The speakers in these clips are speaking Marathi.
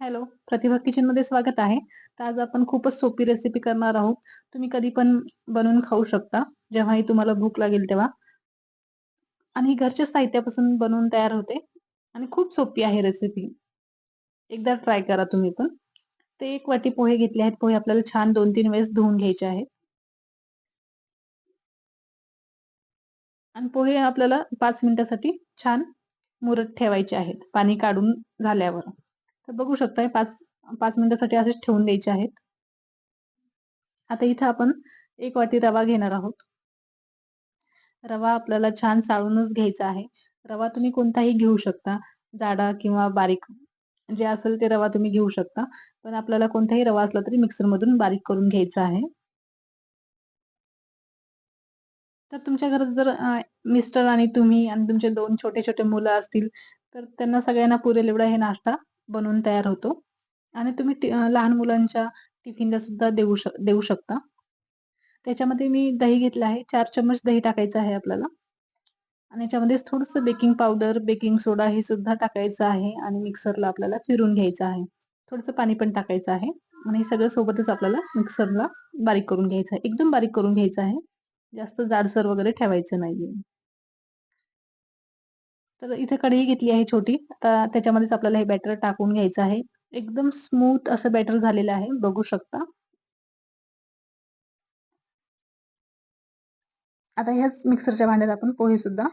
हॅलो, प्रतिभा किचनमध्ये स्वागत आहे. तर आज आपण खूपच सोपी रेसिपी करणार आहोत. तुम्ही कधी पण बनवून खाऊ शकता, जेव्हाही तुम्हाला भूक लागेल तेव्हा. आणि ही साहित्यापासून बनवून तयार होते आणि खूप सोपी आहे रेसिपी. एकदा ट्राय करा तुम्ही पण. ते एक वाटी पोहे घेतले आहेत. पोहे आपल्याला छान 2-3 वेळेस धुवून घ्यायचे आहेत. आणि पोहे आपल्याला पाच मिनिटासाठी छान मुरत ठेवायचे आहेत, पाणी काढून झाल्यावर. तर बघू शकता 5 5 मिनिटासाठी असेच ठेवून द्यायचे आहेत. आता इथं आपण एक वाटी रवा घेणार आहोत. रवा आपल्याला छान साळूनच घ्यायचा आहे. रवा तुम्ही कोणताही घेऊ शकता. जाडा किंवा बारीक जे असेल ते रवा तुम्ही घेऊ शकता. पण आपल्याला कोणताही रवा असला तरी मिक्सरमधून बारीक करून घ्यायचा आहे. तर तुमच्या घरात जर मिस्टर आणि तुम्ही आणि तुमचे दोन छोटे-छोटे मुलं असतील, तर त्यांना सगळ्यांना पुरेल एवढा हे नाश्ता बनवून तयार होतो. आणि तुम्ही लहान मुलांच्या टिफिनला सुद्धा देऊ शक देऊ शकता. त्याच्यामध्ये मी दही घेतलं आहे. चार चम्मच दही टाकायचं आहे आपल्याला. आणि याच्यामध्येच थोडंसं बेकिंग पावडर, बेकिंग सोडा हे सुद्धा टाकायचं आहे आणि मिक्सरला आपल्याला फिरून घ्यायचं आहे. थोडंसं पाणी पण टाकायचं आहे आणि हे सगळं सोबतच आपल्याला मिक्सरला बारीक करून घ्यायचं आहे. एकदम बारीक करून घ्यायचं आहे. जास्त जाडसर वगैरे ठेवायचं नाहीये. तर इथे कढई घेतली आहे छोटी. आता त्याच्यामध्येच आपल्याला हे बॅटर टाकून घ्यायचं आहे. एकदम स्मूथ असं बॅटर झालेलं आहे. बघू शकता. आता ह्याच मिक्सरच्या भांड्यात आपण पोहे सुद्धा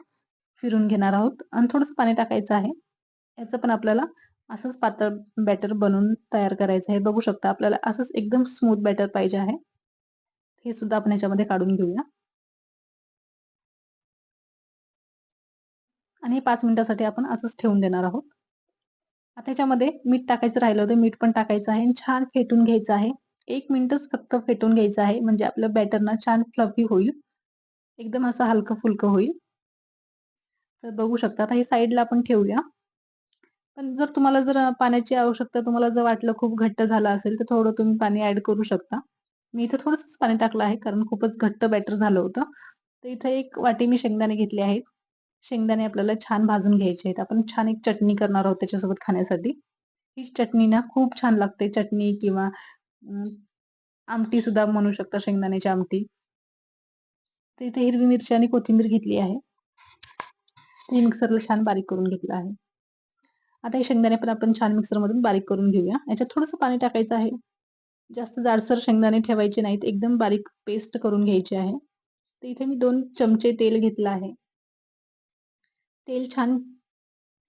फिरून घेणार आहोत आणि थोडंसं पाणी टाकायचं आहे. याचं पण आपल्याला असंच पातळ बॅटर बनवून तयार करायचं आहे. बघू शकता आपल्याला असंच एकदम स्मूथ बॅटर पाहिजे आहे. हे सुद्धा आपण याच्यामध्ये काढून घेऊया. आणि हे 5 मिनिटासाठी आपण असंच ठेवून देणार आहोत. आता ह्याच्यामध्ये मीठ टाकायचं राहिलं होतं. मीठ पण टाकायचं आहे आणि छान फेटून घ्यायचं आहे. एक मिनिटच फक्त फेटून घ्यायचं आहे. म्हणजे आपलं बॅटर ना छान फ्लफी होईल. एकदम असं हलकं-फुलकं होईल. तर बघू शकता. आता हे साईडला आपण ठेवूया. पण जर तुम्हाला जर पाण्याची आवश्यकता तुम्हाला जर वाटलं खूप घट्ट झालं असेल, तर थोडं तुम्ही पाणी ऍड करू शकता. मी इथं थोडंसंच पाणी टाकलं आहे, कारण खूपच घट्ट बॅटर झालं होतं. तर इथे 1 वाटी मी शेंगदाणे घेतले आहेत. शेंगदाणे आपल्याला छान भाजून घ्यायचे आहेत. आपण छान एक चटणी करणार आहोत त्याच्यासोबत खाण्यासाठी. ही चटणी ना खूप छान लागते. चटणी किंवा आमटी सुद्धा म्हणू शकता, शेंगदाण्याची आमटी. तर इथे हिरवी मिरची आणि कोथिंबीर घेतली आहे. ती मिक्सरला छान बारीक करून घेतलं आहे. आता हे शेंगदाणे पण आपण छान मिक्सरमधून बारीक करून घेऊया. याच्यात थोडंसं पाणी टाकायचं आहे. जास्त जाडसर शेंगदाणे ठेवायचे नाहीत. एकदम बारीक पेस्ट करून घ्यायची आहे. तर इथे मी दोन चमचे तेल घेतलं आहे. तेल छान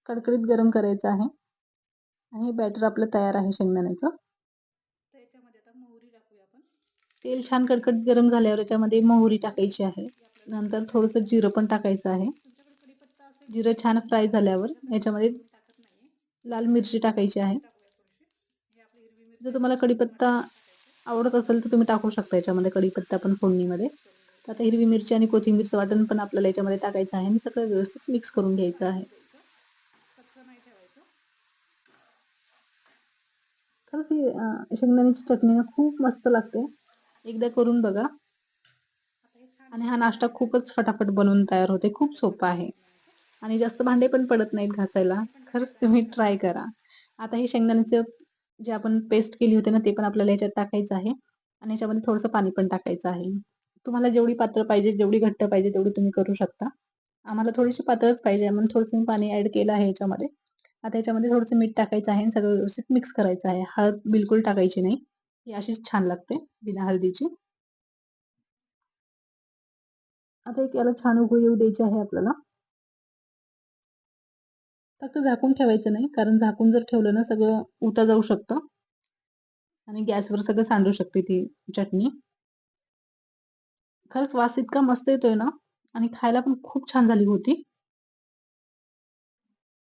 कडकडीत गरम करायचं आहे. आणि हे बॅटर आपलं तयार आहे शेंगदाण्याचं. तर याच्यामध्ये आता मोहरी टाकूया आपण. तेल छान कडकडीत गरम झाल्यावर याच्यामध्ये मोहरी टाकायची आहे. नंतर थोडंसं जिरं पण टाकायचं आहे. जिरं छान फ्राय झाल्यावर याच्यामध्ये लाल मिरची टाकायची आहे. जर तुम्हाला कढीपत्ता आवडत असेल तर तुम्ही टाकू शकता याच्यामध्ये कढीपत्ता पण फोडणीमध्ये. तर आता हिरवी मिरची आणि कोथिंबीरचं वाटण पण आपल्याला याच्यामध्ये टाकायचं आहे आणि सगळं व्यवस्थित मिक्स करून घ्यायचं आहे. खरंच ही शेंगदाण्याची चटणी खूप मस्त लागते. एकदा करून बघा. आणि हा नाश्ता खूपच फटाफट बनवून तयार होते. खूप सोपा आहे. आणि जास्त भांडे पण पडत नाहीत घासायला. खरंच तुम्ही ट्राय करा. आता हे शेंगदाण्याचं जे आपण पेस्ट केली होती ना, ते पण आपल्याला याच्यात टाकायचं आहे आणि याच्यामध्ये थोडंसं पाणी पण टाकायचं आहे. तुम्हाला जेवढी पातळ पाहिजे, जेवढी घट्ट पाहिजे तेवढी तुम्ही करू शकता. आम्हाला थोडीशी पातळच पाहिजे म्हणून थोडंसं मी पाणी ऍड केलं आहे याच्यामध्ये आता याच्यामध्ये थोडंसं मीठ टाकायचं आहे आणि सगळं व्यवस्थित मिक्स करायचं आहे. हळद बिलकुल टाकायची नाही. ही अशीच छान लागते बिना हळदीची. आता एक याला छान उघड येऊ द्यायची आहे आपल्याला. फक्त झाकून ठेवायचं नाही, कारण झाकून जर ठेवलं ना सगळं उता जाऊ शकतं. आणि गॅसवर सगळं सांडू शकते ती चटणी. खरंच वास इतका मस्त येतोय ना आणि खायला पण खूप छान झाली होती.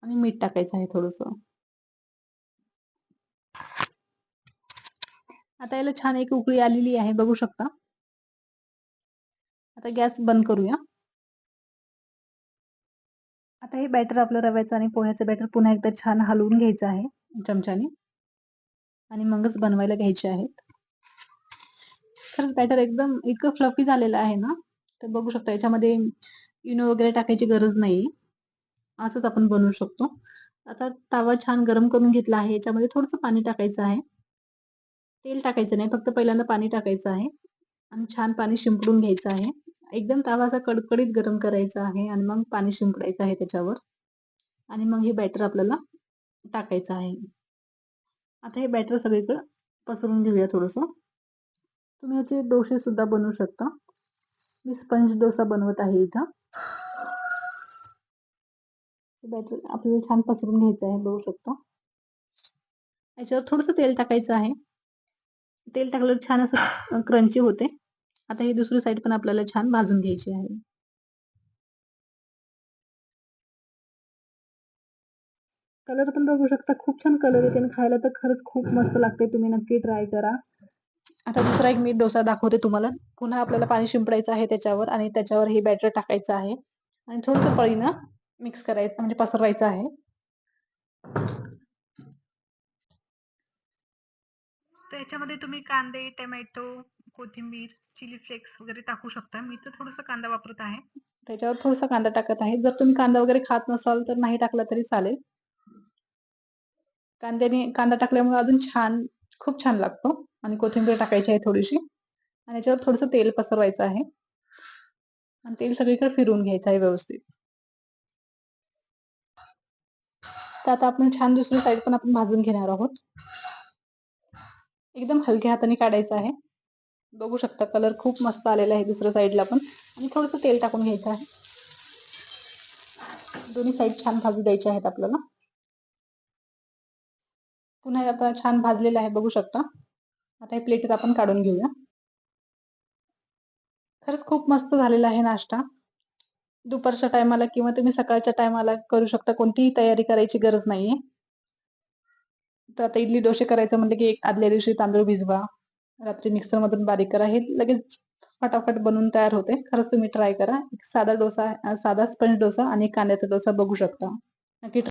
आणि मीठ टाकायचं आहे थोडंसं. आता याला छान एक उकळी आलेली आहे बघू शकता. आता गॅस बंद करूया. आता हे बॅटर आपलं रव्याचं आणि पोह्याचं बॅटर पुन्हा एकदा छान हलवून घ्यायचं आहे चमच्याने. आणि मगच बनवायला घ्यायचे आहेत. कारण बॅटर एकदम इतकं फ्लफी झालेलं आहे ना, तर बघू शकता याच्यामध्ये इनो वगैरे टाकायची गरज नाही. असंच आपण बनवू शकतो. आता तवा छान गरम करून घेतला आहे. याच्यामध्ये थोडंसं पाणी टाकायचं आहे. तेल टाकायचं नाही, फक्त पहिल्यांदा पाणी टाकायचं आहे आणि छान पाणी शिंपडून घ्यायचं आहे. एकदम तवा असा कडकडीत गरम करायचा आहे आणि मग पाणी शिंपडायचं आहे त्याच्यावर आणि मग हे बॅटर आपल्याला टाकायचं आहे. आता हे बॅटर सगळीकडे पसरून घेऊया थोडंसं. तुम्ही याचे डोसे सुद्धा बनवू शकता. मी स्पंज डोसा बनवत आहे इथं. बॅटर आपल्याला छान पसरून घ्यायचं आहे बघू शकता. याच्यावर थोडंसं तेल टाकायचं आहे. तेल टाकल्यावर छान असं क्रंची होते. आता ही दुसरी साईड पण आपल्याला छान भाजून घ्यायची आहे. कलर पण बघू शकता खूप छान कलर येते आणि खायला तर खरंच खूप मस्त लागते. तुम्ही नक्की ट्राय करा. आता दुसरा एक मी डोसा दाखवते तुम्हाला. पुन्हा आपल्याला पाणी शिंपडायचं आहे त्याच्यावर आणि त्याच्यावर हे बॅटर टाकायचं आहे आणि थोडंसं पळीनं मिक्स करायचं म्हणजे पसरवायचं आहे. तर याच्यामध्ये तुम्ही कांदे, टोमॅटो, कोथिंबीर, चिली फ्लेक्स वगैरे टाकू शकता. मी तर थोडंसं कांदा वापरत आहे. त्याच्यावर थोडासा कांदा टाकत आहे. जर तुम्ही कांदा वगैरे खात नसाल तर नाही टाकला तरी चालेल. कांद्याने कांदा टाकल्यामुळे अजून छान खूप छान लागतो आणि कोथिंबीर टाकायची आहे थोडीशी आणि याच्यावर थोडंसं तेल पसरवायचं आहे आणि तेल सगळीकडे फिरवून घ्यायचं आहे व्यवस्थित. तर आता आपण छान दुसरी साईड पण आपण भाजून घेणार आहोत. एकदम हलक्या हाताने काढायचं आहे. बघू शकता कलर खूप मस्त आलेला आहे दुसऱ्या साईडला पण आणि थोडंसं तेल टाकून घ्यायचं आहे. दोन्ही साईड छान भाजू द्यायचे आहेत आपल्याला. पुन्हा आता छान भाजलेलं आहे बघू शकता. आता हे प्लेटीत आपण काढून घेऊया. खरंच खूप मस्त झालेला आहे नाश्ता. दुपारच्या टायमाला किंवा तुम्ही सकाळच्या टायमाला करू शकता. कोणतीही तयारी करायची गरज नाहीये. तर आता इडली डोसे करायचं म्हटलं की एक आदल्या दिवशी तांदूळ भिजवा, रात्री मिक्सरमधून बारीक करा. हे लगेच फटाफट बनवून तयार होते. खरंच तुम्ही ट्राय करा. एक साधा डोसा साधा स्पंज डोसा आणि कांद्याचा डोसा बघू शकता. नक्की